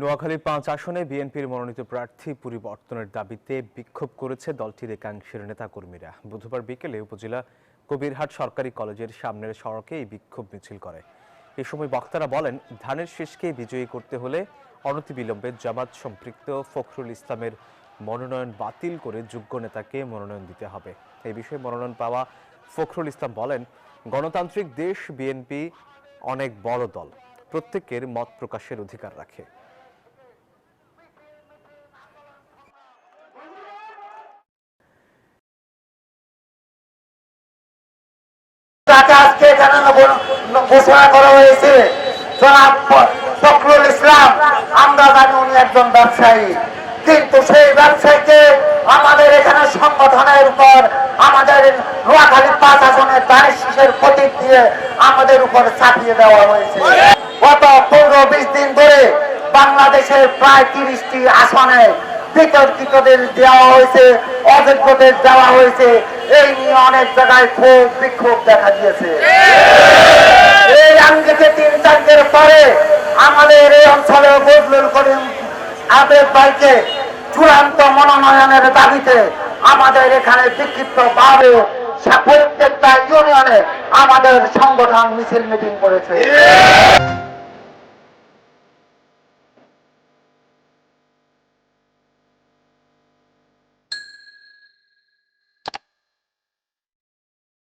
নোয়াখালীর পাঁচ আসনে বিএনপির মনোনীত প্রার্থী পরিবর্তনের দাবিতে বিক্ষোভ করেছে দলটির একাংশের নেতাকর্মীরা। বুধবার বিকেলে উপজেলা কবিরহাট সরকারি কলেজের সামনের সড়কে এই বিক্ষোভ মিছিল করে। এ সময় বক্তারা বলেন, ধানের শীষকে বিজয়ী করতে হলে অনতিবিলম্বে জামাত সম্পৃক্ত ফখরুল ইসলামের মনোনয়ন বাতিল করে যোগ্য নেতাকে মনোনয়ন দিতে হবে। এই বিষয়ে মনোনয়ন পাওয়া ফখরুল ইসলাম বলেন, গণতান্ত্রিক দেশ বিএনপি অনেক বড় দল। প্রত্যেকের মত প্রকাশের অধিকার রাখে। এখানে সংগঠনের উপর, আমাদের নোয়াখালী পাঁচ আসনের দানের শীষের প্রতীক দিয়ে আমাদের উপর চাপিয়ে দেওয়া হয়েছে। গত পনেরো, বিশ দিন ধরে বাংলাদেশের প্রায় তিরিশটি আসনে বিতর্কিতদের দেওয়া হয়েছে, অযোগ্যদের দেওয়া হয়েছে। এই নিয়ে অনেক জায়গায় ক্ষোভ, বিক্ষোভ দেখা দিয়েছে। এই আঙ্গিকে তিন চারটের পরে আমাদের এই অঞ্চলে বদলুল করিম আবেদ ভাইকে চূড়ান্ত মনোনয়নের দাবিতে আমাদের এখানে বিক্ষিপ্ত ভাবে প্রত্যেকটা ইউনিয়নে আমাদের সংগঠন মিছিল মিটিং করেছে।